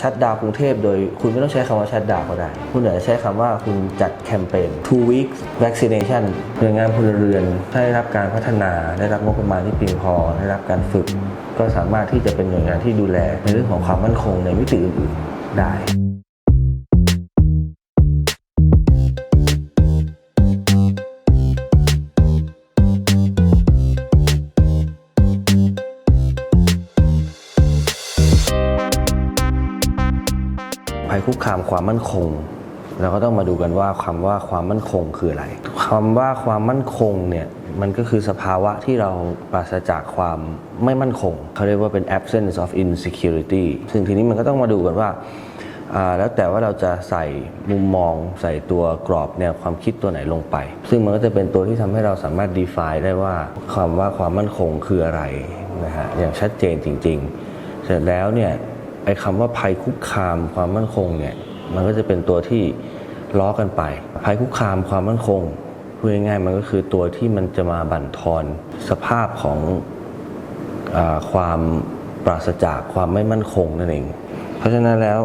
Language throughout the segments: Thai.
ชัดดาวกรุงเทพโดยคุณไม่ต้องใช้คำว่าชัดดาวก็ได้ คุณอาจจะใช้คำว่าคุณจัดแคมเปญ two weeks vaccination หน่วยงานพลเรือนถ้ได้รับการพัฒนาได้รับงบประมาณที่เพียงพอได้รับการฝึก ก็สามารถที่จะเป็นหน่วยงานที่ดูแลในเรื่องของความมั่นคงในมิติอื่นๆได้ ภัยคุกคามความมั่นคง เราก็ต้องมาดูกันว่าคำว่าความมั่นคงคืออะไรคำว่าความมั่นคงเนี่ยมันก็คือสภาวะที่เราปราศจากความไม่มั่นคงเขาเรียกว่าเป็น absence of insecurity ซึ่งทีนี้มันก็ต้องมาดูกันว่าแล้วแต่ว่าเราจะใส่มุมมองใส่ตัวกรอบแนวความคิดตัวไหนลงไป ซึ่งมันก็จะเป็นตัวที่ทำให้เราสามารถ define ได้ว่าความว่าความมั่นคงคืออะไรนะฮะอย่างชัดเจนจริง ๆ เสร็จแล้วเนี่ย ไอ้คำว่าภัยคุกคามความมั่นคงเนี่ยมันก็จะเป็นตัวที่ล้อกันไป ภัยคุกคามความมั่นคงพูดง่ายๆมันก็คือตัวที่มันจะมาบั่นทอนสภาพของอความปราศจากความไม่มั่นคงนั่นเอง เพราะฉะนั้นแล้ว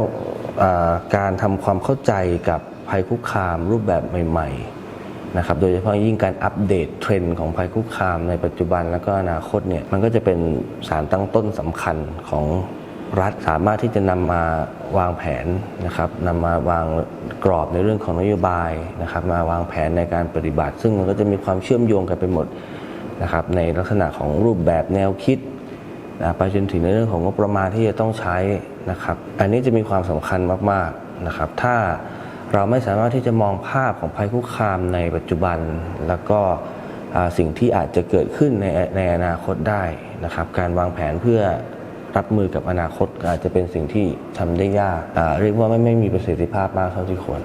การทำความเข้าใจกับภัยคุกคามรูปแบบใหม่ๆนะครับโดยเฉพาะยิ่งการอัปเดตเทรนด์ของภัยคุกคามในปัจจุบันแล้วก็อนาคตเนี่ยมันก็จะเป็นสารตั้งต้นสำคัญของ รัฐสามารถที่จะนำมาวางแผนนะครับนำมาวางกรอบในเรื่องของนโยบายนะครับ มาวางแผนในการปฏิบัติ ซึ่งมันก็จะมีความเชื่อมโยงกันไปหมดนะครับ ในลักษณะของรูปแบบแนวคิดนะไปจนถึงในเรื่องของงบประมาณที่จะต้องใช้นะครับ อันนี้จะมีความสำคัญมากๆนะครับ ถ้าเราไม่สามารถที่จะมองภาพของภัยคุกคามในปัจจุบัน แล้วก็สิ่งที่อาจจะเกิดขึ้นในในอนาคตได้นะครับ การวางแผนเพื่อ รับมือกับอนาคตอาจจะเป็นสิ่งที่ทำได้ยากเรียกว่าไม่ไม่มีประสิทธิภาพมากเท่าที่ควร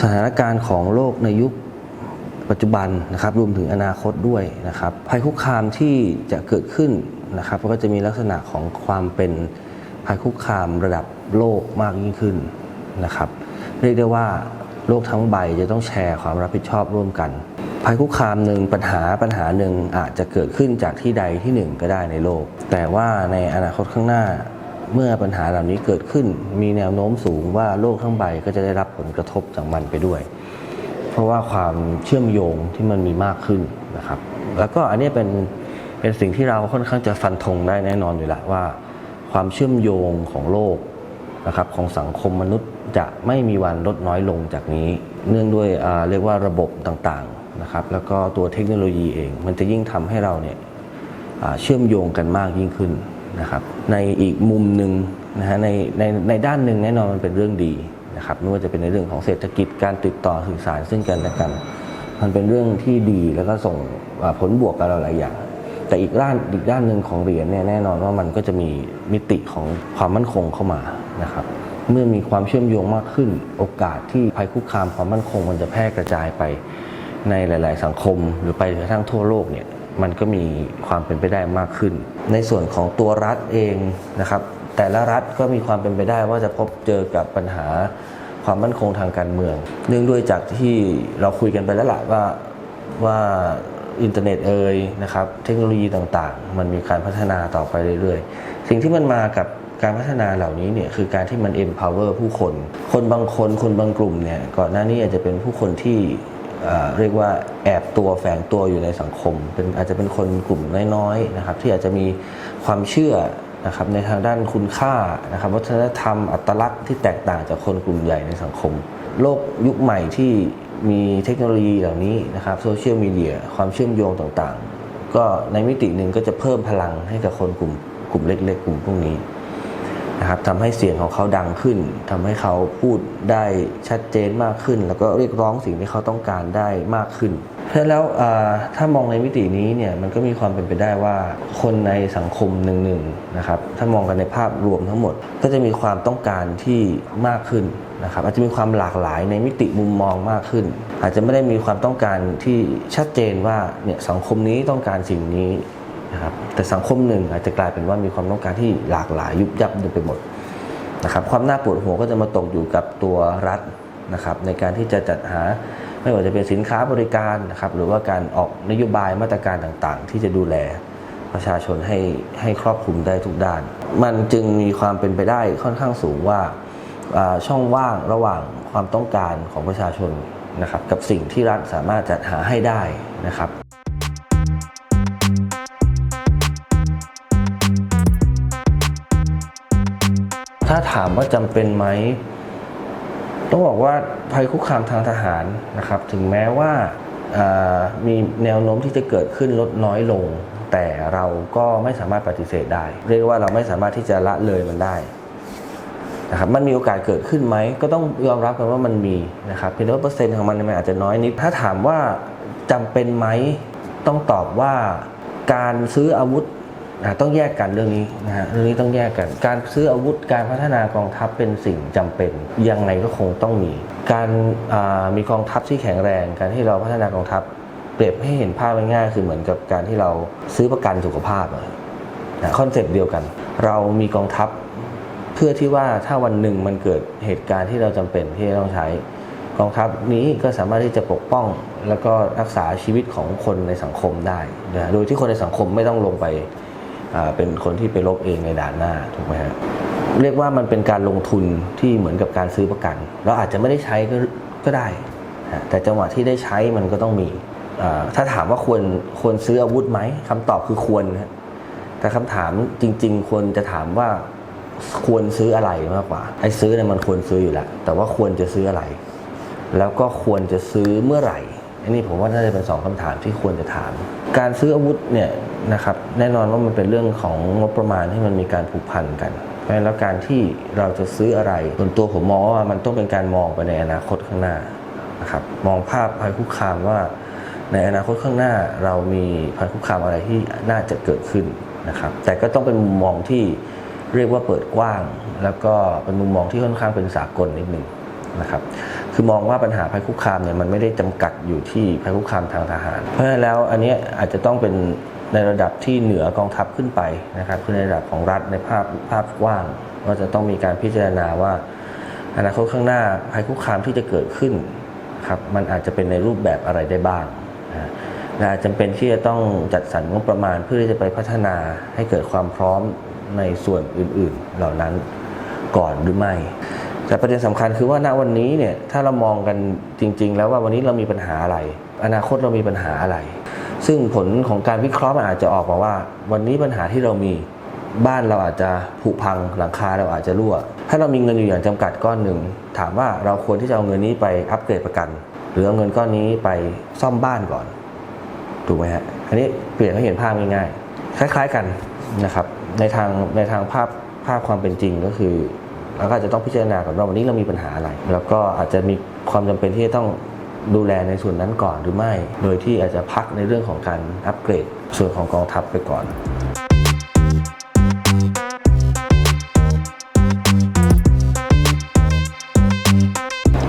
สถานการณ์ของโลกในยุคปัจจุบันนะครับรวมถึงอนาคตด้วยนะครับภัยคุกคามที่จะเกิดขึ้นนะครับก็จะมีลักษณะของความเป็นภัยคุกคามระดับโลกมากยิ่งขึ้นนะครับ เรียกได้ว่า โลกทั้งใบจะต้องแชร์ความรับผิดชอบร่วมกันภัยคุกคามหนึ่งปัญหาปัญหาหนึ่งอาจจะเกิดขึ้นจากที่ใดที่หนึ่งก็ได้ในโลก แต่ว่าในอนาคตข้างหน้า เมื่อปัญหาเหล่านี้เกิดขึ้น มีแนวโน้มสูงว่าโลกทั้งใบก็จะได้รับผลกระทบจากมันไปด้วย เพราะว่าความเชื่อมโยงที่มันมีมากขึ้นนะครับ แล้วก็อันนี้เป็นเป็นสิ่งที่เราค่อนข้างจะฟันธงได้แน่นอนอยู่แล้วว่า ความเชื่อมโยงของโลก นะครับของสังคมมนุษย์จะไม่มีวันลดน้อยลงจากนี้ เนื่องด้วยเรียกว่าระบบต่างๆนะครับแล้วก็ตัวเทคโนโลยีเอง มันจะยิ่งทำให้เราเนี่ยเชื่อมโยงกันมากยิ่งขึ้นนะครับในอีกมุมหนึ่งนะฮะในในในด้านหนึ่งแน่นอนมันเป็นเรื่องดีนะครับไม่ว่าจะเป็นในเรื่องของเศรษฐกิจการติดต่อสื่อสารซึ่งกันและกัน มันเป็นเรื่องที่ดีแล้วก็ส่งผลบวกกับเราหลายอย่าง แต่อีกด้านอีกด้านหนึ่งของเหรียญเนี่ยแน่นอนว่ามันก็จะมีมิติของความมั่นคงเข้ามา นะครับเมื่อมีความเชื่อมโยงมากขึ้น โอกาสที่ภัยคุกคามความมั่นคงมันจะแพร่กระจายไปในหลาย ๆ สังคม หรือไปกระทั่งทั่วโลกเนี่ยมันก็มีความเป็นไปได้มากขึ้น ในส่วนของตัวรัฐเองนะครับแต่ละรัฐก็มีความเป็นไปได้ว่าจะพบเจอกับปัญหาความมั่นคงทางการเมือง เนื่องด้วยจากที่เราคุยกันไปแล้วล่ะว่าว่าอินเทอร์เน็ตเอ่ยนะครับเทคโนโลยีต่าง ๆ มันมีการพัฒนาต่อไปเรื่อย ๆ สิ่งที่มันมากับ การพัฒนาเหล่านี้เนี่ยคือการที่มัน empower ผู้คน คนบางคนคนบางกลุ่มเนี่ยก่อนหน้านี้อาจจะเป็นผู้คนที่เรียกว่าแอบตัวแฝงตัวอยู่ในสังคม เป็นอาจจะเป็นคนกลุ่มน้อยๆนะครับ ที่อาจจะมีความเชื่อนะครับในทางด้านคุณค่านะครับวัฒนธรรมอัตลักษณ์ที่แตกต่างจากคนกลุ่มใหญ่ในสังคม โลกยุคใหม่ที่มีเทคโนโลยีเหล่านี้นะครับโซเชียลมีเดียความเชื่อมโยงต่างๆ ก็ในมิติหนึ่งก็จะเพิ่มพลังให้กับคนกลุ่มกลุ่มเล็ก ๆ กลุ่มพวกนี้ นะครับทำให้เสียงของเขาดังขึ้นทำให้เขาพูดได้ชัดเจนมากขึ้น แล้วก็เรียกร้องสิ่งที่เขาต้องการได้มากขึ้นเพราะแล้วถ้ามองในมิตินี้เนี่ยมันก็มีความเป็นไปได้ว่าคนในสังคมหนึ่งๆนะครับถ้ามองกันในภาพรวมทั้งหมด ก็จะมีความต้องการที่มากขึ้นนะครับอาจจะมีความหลากหลายในมิติมุมมองมากขึ้น อาจจะไม่ได้มีความต้องการที่ชัดเจนว่าเนี่ยสังคมนี้ต้องการสิ่งนี้ นะครับแต่สังคมหนึ่งอาจจะกลายเป็นว่ามีความต้องการที่หลากหลายยุบยับไปหมดนะครับความน่าปวดหัวก็จะมาตกอยู่กับตัวรัฐนะครับในการที่จะจัดหาไม่ว่าจะเป็นสินค้าบริการนะครับหรือว่าการออกนโยบายมาตรการต่างๆ ที่จะดูแลประชาชนให้ให้ครอบคลุมได้ทุกด้าน มันจึงมีความเป็นไปได้ค่อนข้างสูงว่าอ่าช่องว่างระหว่างความต้องการของประชาชนนะครับกับสิ่งที่รัฐสามารถจัดหาให้ได้นะครับ ถ้าถามว่าจำเป็นไหมต้องบอกว่าภัยคุกคามทางทหารนะครับ ถึงแม้ว่ามีแนวโน้มที่จะเกิดขึ้นลดน้อยลง แต่เราก็ไม่สามารถปฏิเสธได้ เรียกว่าเราไม่สามารถที่จะละเลยมันได้นะครับมันมีโอกาสเกิดขึ้นไหมก็ต้องยอมรับกันว่ามันมีนะครับเพียงแต่ว่าเปอร์เซ็นต์ของมันมันอาจจะน้อยนิดถ้าถามว่าจำเป็นไหมต้องตอบว่าการซื้ออาวุธ อะต้องแยกกันเรื่องนี้นะฮะเรื่องนี้ต้องแยกกัน การซื้ออาวุธการพัฒนากองทัพเป็นสิ่งจำเป็นยังไงก็คงต้องมี การมีกองทัพที่แข็งแรง การที่เราพัฒนากองทัพ เปรียบให้เห็นภาพง่ายๆคือเหมือนกับการที่เราซื้อประกันสุขภาพนะคอนเซปต์เดียวกัน เรามีกองทัพเพื่อที่ว่าถ้าวันหนึ่งมันเกิดเหตุการณ์ที่เราจำเป็นที่ต้องใช้กองทัพนี้ก็สามารถที่จะปกป้องแล้วก็รักษาชีวิตของคนในสังคมได้นะโดยที่คนในสังคมไม่ต้องลงไป เป็นคนที่ไปรบเองในด่านหน้าถูกไหมฮะเรียกว่ามันเป็นการลงทุนที่เหมือนกับการซื้อประกัน เราอาจจะไม่ได้ใช้ก็ก็ได้ แต่จังหวะที่ได้ใช้มันก็ต้องมี ถ้าถามว่าควรควรซื้ออาวุธไหมคำตอบคือควรนะแต่คำถามจริง ๆ ควรจะถามว่าควรซื้ออะไรมากกว่าไอ้ซื้อเนี่ยมันควรซื้ออยู่แล้วแต่ว่าควรจะซื้ออะไร แล้วก็ควรจะซื้อเมื่อไหร่อันนี้ผมว่าน่าจะเป็นสองคำถามที่ควรจะถาม การซื้ออาวุธเนี่ย นะครับแน่นอนว่ามันเป็นเรื่องของงบประมาณที่มันมีการผูกพันกันเพราะฉะนั้นแล้วการที่เราจะซื้ออะไรส่วนตัวผมมองว่ามันต้องเป็นการมองไปในอนาคตข้างหน้านะครับมองภาพภัยคุกคามว่า ในอนาคตข้างหน้าเรามีภัยคุกคามอะไรที่น่าจะเกิดขึ้นนะครับแต่ก็ต้องเป็นมุมมองที่เรียกว่าเปิดกว้าง แล้วก็เป็นมุมมองที่ค่อนข้างเป็นสากลนิดหนึ่งนะครับคือมองว่าปัญหาภัยคุกคามเนี่ยมันไม่ได้จำกัดอยู่ที่ภัยคุกคามทางทหาร เพราะฉะนั้นแล้วอันนี้อาจจะต้องเป็น ในระดับที่เหนือกองทัพขึ้นไปนะครับคือในระดับของรัฐในภาพภาพกว้างว่าจะต้องมีการพิจารณาว่า อนาคตข้างหน้าภัยคุกคามที่จะเกิดขึ้นครับมันอาจจะเป็นในรูปแบบอะไรได้บ้างนะและอาจจำเป็นที่จะต้องจัดสรรงบประมาณเพื่อที่จะไปพัฒนาให้เกิดความพร้อมในส่วนอื่นๆ เหล่านั้นก่อนหรือไม่ แต่ประเด็นสำคัญคือว่าณวันนี้เนี่ยถ้าเรามองกันจริง ๆ แล้วว่าวันนี้เรามีปัญหาอะไร อนาคตเรามีปัญหาอะไร ซึ่งผลของการวิเคราะห์มันอาจจะออกมาว่า วันนี้ปัญหาที่เรามีบ้านเราอาจจะผุพังหลังคาเราอาจจะรั่ว ถ้าเรามีเงินอยู่อย่างจำกัดก้อนหนึ่ง ถามว่าเราควรที่จะเอาเงินนี้ไปอัปเกรดประกัน หรือเอาเงินก้อนนี้ไปซ่อมบ้านก่อน ถูกไหมฮะอันนี้เปลี่ยนให้เห็นภาพง่ายๆ คล้าย ๆกันนะครับในทางในทางภาพภาพความเป็นจริงก็คือเราก็จะต้องพิจารณาก่อนว่าวันนี้เรามีปัญหาอะไร แล้วก็อาจจะมีความจำเป็นที่จะต้อง ดูแลในส่วนนั้นก่อนหรือไม่ โดยที่อาจจะพักในเรื่องของการอัปเกรดส่วนของกองทัพไปก่อน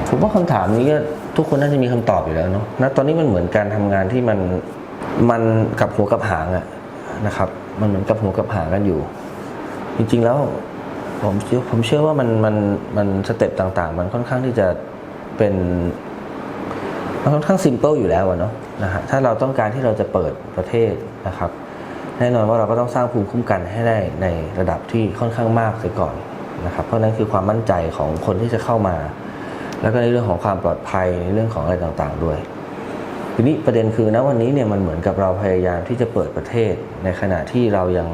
ผมว่าคำถามนี้ก็ทุกคนน่าจะมีคำตอบอยู่แล้วเนาะณตอนนี้มันเหมือนการทำงานที่มันมันกับหัวกับหางอะนะครับ มันเหมือนกับหัวกับหางกันอยู่ จริงๆแล้วผมผมเชื่อว่ามันมันมันสเต็ปต่าง ๆ มันค่อนข้างที่จะเป็น มันค่อนข้างซิมเปิลอยู่แล้วอะเนาะนะฮะถ้าเราต้องการที่เราจะเปิดประเทศนะครับ แน่นอนว่าเราก็ต้องสร้างภูมิคุ้มกันให้ได้ในระดับที่ค่อนข้างมากเสียก่อนนะครับ เพราะนั้นคือความมั่นใจของคนที่จะเข้ามา แล้วก็ในเรื่องของความปลอดภัยในเรื่องของอะไรต่างๆ ด้วยทีนี้ประเด็นคือนะวันนี้เนี่ยมันเหมือนกับเราพยายามที่จะเปิดประเทศในขณะที่เรายัง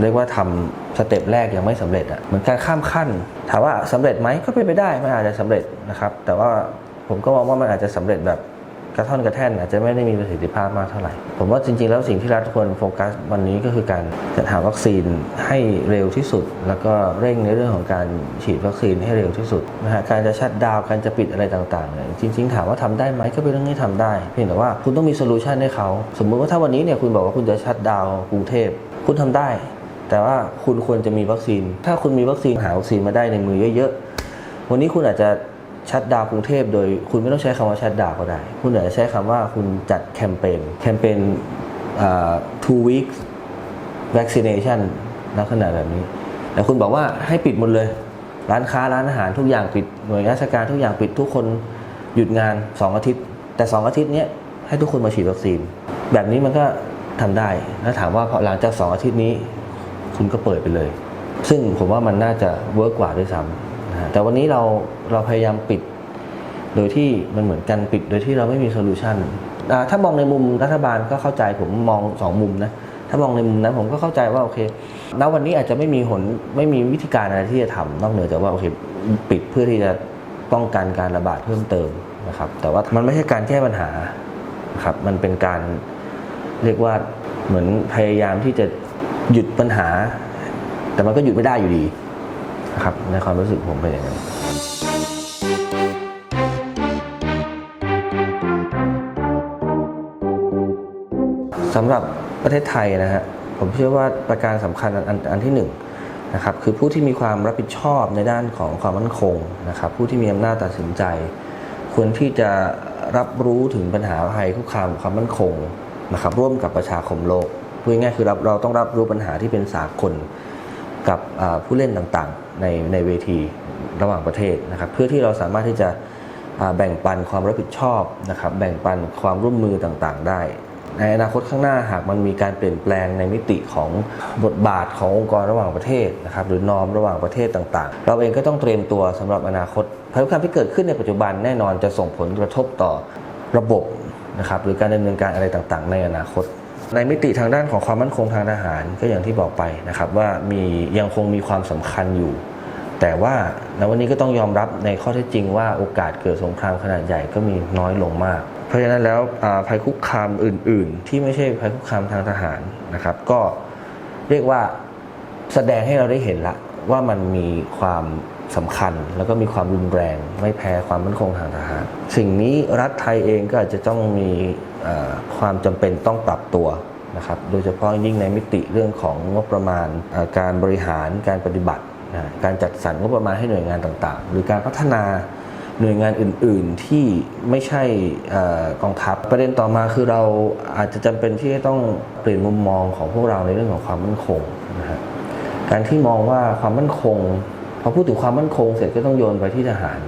เรียกว่าทำสเต็ปแรกยังไม่สำเร็จอะ่ะเหมือนการข้ามขั้น ถามว่าสำเร็จไหมก็เป็นไปได้มันอาจจะสำเร็จนะครับ แต่ว่า ผมก็มองว่ามันอาจจะสำเร็จแบบกระท่อนกระแท่นอาจจะไม่ได้มีประสิทธิภาพมากเท่าไหร่ ผมว่าจริงๆ แล้วสิ่งที่รัฐควรโฟกัสวันนี้ก็คือการจัดหาวัคซีนให้เร็วที่สุด แล้วก็เร่งในเรื่องของการฉีดวัคซีนให้เร็วที่สุดนะฮะการจะชัดดาวการจะปิดอะไรต่างๆเนี่ยจริง ๆ ถามว่าทำได้ไหมก็เป็นเรื่องที่ทำได้ เพียงแต่ว่าคุณต้องมีโซลูชันให้เขาสมมุติว่าถ้าวันนี้เนี่ยคุณบอกว่าคุณจะชัดดาวกรุงเทพคุณทำได้ แต่ว่าคุณควรจะมีวัคซีน ถ้าคุณมีวัคซีนหาวัคซีนมาได้ในมือเยอะๆวันนี้คุณอาจจะ ชัดดาวกรุงเทพโดยคุณไม่ต้องใช้คำว่าชัดดาวก็ได้ คุณอาจจะใช้คำว่าคุณจัดแคมเปญแคมเปญ two weeks vaccination ลักษณะแบบนี้ แต่คุณบอกว่าให้ปิดหมดเลย ร้านค้าร้านอาหารทุกอย่างปิดหน่วยราชการทุกอย่างปิดทุกคนหยุดงาน 2 อาทิตย์ แต่ 2 อาทิตย์นี้ให้ทุกคนมาฉีดวัคซีน แบบนี้มันก็ทำได้แล้วถามว่าพอหลังจาก 2 อาทิตย์นี้ คุณก็เปิดไปเลย ซึ่งผมว่ามันน่าจะเวิร์กกว่าด้วยซ้ำ แต่วันนี้เราเราพยายามปิด โดยที่มันเหมือนกันปิด โดยที่เราไม่มีโซลูชันถ้ามองในมุมรัฐบาลก็เข้าใจผมมองสองมุมนะถ้ามองในมุมนั้นผมก็เข้าใจว่าโอเคณวันนี้อาจจะไม่มีหนไม่มีวิธีการอะไรที่จะทำนอกเหนือจากว่าโอเคปิดเพื่อที่จะป้องกันการระบาดเพิ่มเติมนะครับ แต่ว่ามันไม่ใช่การแก้ปัญหาครับมันเป็นการเรียกว่าเหมือนพยายามที่จะหยุดปัญหา แต่มันก็หยุดไม่ได้อยู่ดี ครับในความรู้สึกผมเป็นอย่างนั้นสำหรับประเทศไทยนะฮะผมเชื่อว่าประการสำคัญอันอันอนที่หนึ่งนะครับคือผู้ที่มีความรับผิดชอบในด้านของความมั่นคงนะครับผู้ที่มีอำนาจตัดสินใจ ควรที่จะรับรู้ถึงปัญหาภัยคุกคามความมั่นคงนะครับร่วมกับประชาคมโลกพูดง่ายๆคือเราเราต้องรับรู้ปัญหาที่เป็นสากล กับผู้เล่นต่างๆในในเวทีระหว่างประเทศนะครับ เพื่อที่เราสามารถที่จะแบ่งปันความรับผิดชอบนะครับ แบ่งปันความร่วมมือต่างๆ ได้ ในอนาคตข้างหน้าหากมันมีการเปลี่ยนแปลงในมิติของบทบาทขององค์กรระหว่างประเทศนะครับ หรือนอมระหว่างประเทศต่างๆ เราเองก็ต้องเตรียมตัวสำหรับอนาคตภัยคุกคามที่เกิดขึ้นในปัจจุบันแน่นอนจะส่งผลกระทบต่อระบบนะครับหรือการดำเนินการอะไรต่างๆ ในอนาคต ในมิติทางด้านของความมั่นคงทางทหาร ก็อย่างที่บอกไปนะครับว่ามียังคงมีความสำคัญอยู่ แต่ว่าในวันนี้ก็ต้องยอมรับในข้อเท็จจริงว่าโอกาสเกิดสงครามขนาดใหญ่ก็มีน้อยลงมาก เพราะฉะนั้นแล้วภัยคุกคามอื่น ๆ ที่ไม่ใช่ภัยคุกคามทางทหารนะครับ ก็เรียกว่าแสดงให้เราได้เห็นละว่ามันมีความ สำคัญ แล้วก็มีความรุนแรง ไม่แพ้ความมั่นคงทางทหาร สิ่งนี้รัฐไทยเองก็อาจจะต้องมีความจำเป็นต้องปรับตัวนะครับ โดยเฉพาะยิ่งในมิติเรื่องของงบประมาณการบริหารการปฏิบัติการจัดสรรงบประมาณให้หน่วยงานต่างๆ หรือการพัฒนาหน่วยงานอื่นๆที่ไม่ใช่กองทัพประเด็นต่อมาคือเราอาจจะจำเป็นที่จะต้องเปลี่ยนมุมมองของพวกเราในเรื่องของความมั่นคงนะฮะการที่มองว่าความมั่นคง พอพูดถึงความมั่นคงเสร็จก็ต้องโยนไปที่ทหาร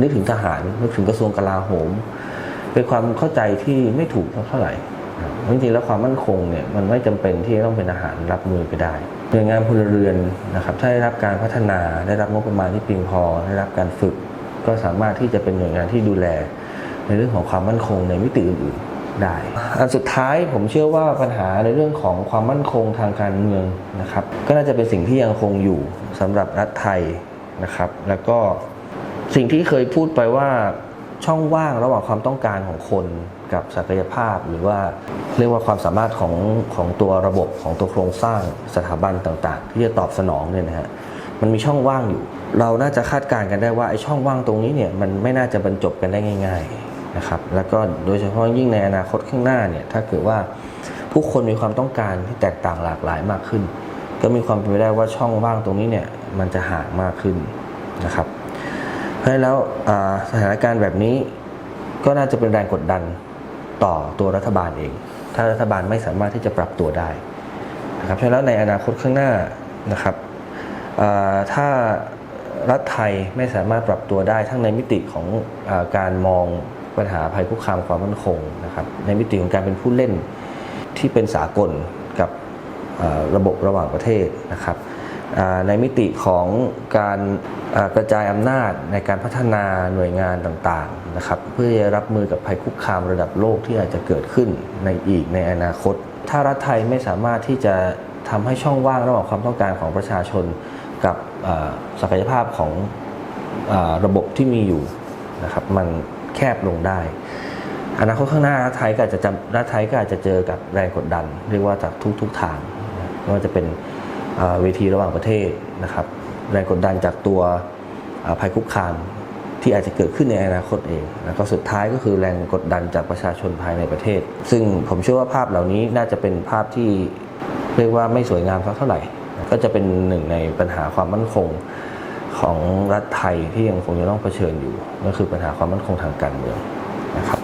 นึกถึงทหารนึกถึงกระทรวงกลาโหม เป็นความเข้าใจที่ไม่ถูกเท่าไหร่จริงๆแล้วความมั่นคงเนี่ยมันไม่จำเป็นที่จะต้องเป็นทหารรับมือไปได้หน่วยงานพลเรือนนะครับถ้าได้รับการพัฒนาได้รับงบประมาณที่เพียงพอได้รับการฝึก ก็สามารถที่จะเป็นหน่วยงานที่ดูแล ในเรื่องของความมั่นคงในมิติอื่นๆ ได้ อันสุดท้ายผมเชื่อว่าปัญหาในเรื่องของความมั่นคงทางการเมืองนะครับ ก็น่าจะเป็นสิ่งที่ยังคงอยู่สำหรับรัฐไทยนะครับ แล้วก็สิ่งที่เคยพูดไปว่าช่องว่างระหว่างความต้องการของคนกับศักยภาพ หรือว่าเรียกว่าความสามารถของของตัวระบบของตัวโครงสร้างสถาบันต่างๆ ที่จะตอบสนองเนี่ยนะฮะมันมีช่องว่างอยู่ เราน่าจะคาดการณ์กันได้ว่าไอ้ช่องว่างตรงนี้เนี่ยมันไม่น่าจะบรรจบกันได้ง่าย ๆ นะครับแล้วก็โดยเฉพาะยิ่งในอนาคตข้างหน้าเนี่ยถ้าเกิดว่าผู้คนมีความต้องการที่แตกต่างหลากหลายมากขึ้น ก็มีความเป็นไปได้ว่าช่องว่างตรงนี้เนี่ยมันจะห่างมากขึ้นนะครับ เพราะฉะนั้นแล้วสถานการณ์แบบนี้ก็น่าจะเป็นแรงกดดันต่อตัวรัฐบาลเอง ถ้ารัฐบาลไม่สามารถที่จะปรับตัวได้นะครับเพราะฉะนั้นแล้วในอนาคตข้างหน้านะครับถ้ารัฐไทยไม่สามารถปรับตัวได้ทั้งในมิติของอการมอง ปัญหาภัยคุกคามความมั่นคงนะครับในมิติของการเป็นผู้เล่นที่เป็นสากลกับระบบระหว่างประเทศนะครับในมิติของการกระจายอำนาจในการพัฒนาหน่วยงานต่างๆนะครับเพื่อรับมือกับภัยคุกคามระดับโลกที่อาจจะเกิดขึ้นในอีกในอนาคต ถ้ารัฐไทยไม่สามารถที่จะทำให้ช่องว่างระหว่างความต้องการของประชาชนกับศักยภาพของอระบบที่มีอยู่นะครับมัน แคบลงได้อนาคตข้างหน้ารัฐไทยก็อาจจะจำรัฐไทยก็อาจจะเจอกับแรงกดดัน เรียกว่าจากทุกๆทางไม่ว่าจะเป็นเวทีระหว่างประเทศนะครับ แรงกดดันจากตัวภัยคุกคามที่อาจจะเกิดขึ้นในอนาคตเอง แล้วก็สุดท้ายก็คือแรงกดดันจากประชาชนภายในประเทศ ซึ่งผมเชื่อว่าภาพเหล่านี้น่าจะเป็นภาพที่เรียกว่าไม่สวยงามสักเท่าไหร่ ก็จะเป็นหนึ่งในปัญหาความมั่นคง ของรัฐไทยที่ยังคงจะต้องเผชิญอยู่ก็คือปัญหาความมั่นคงทางการเมืองนะครับ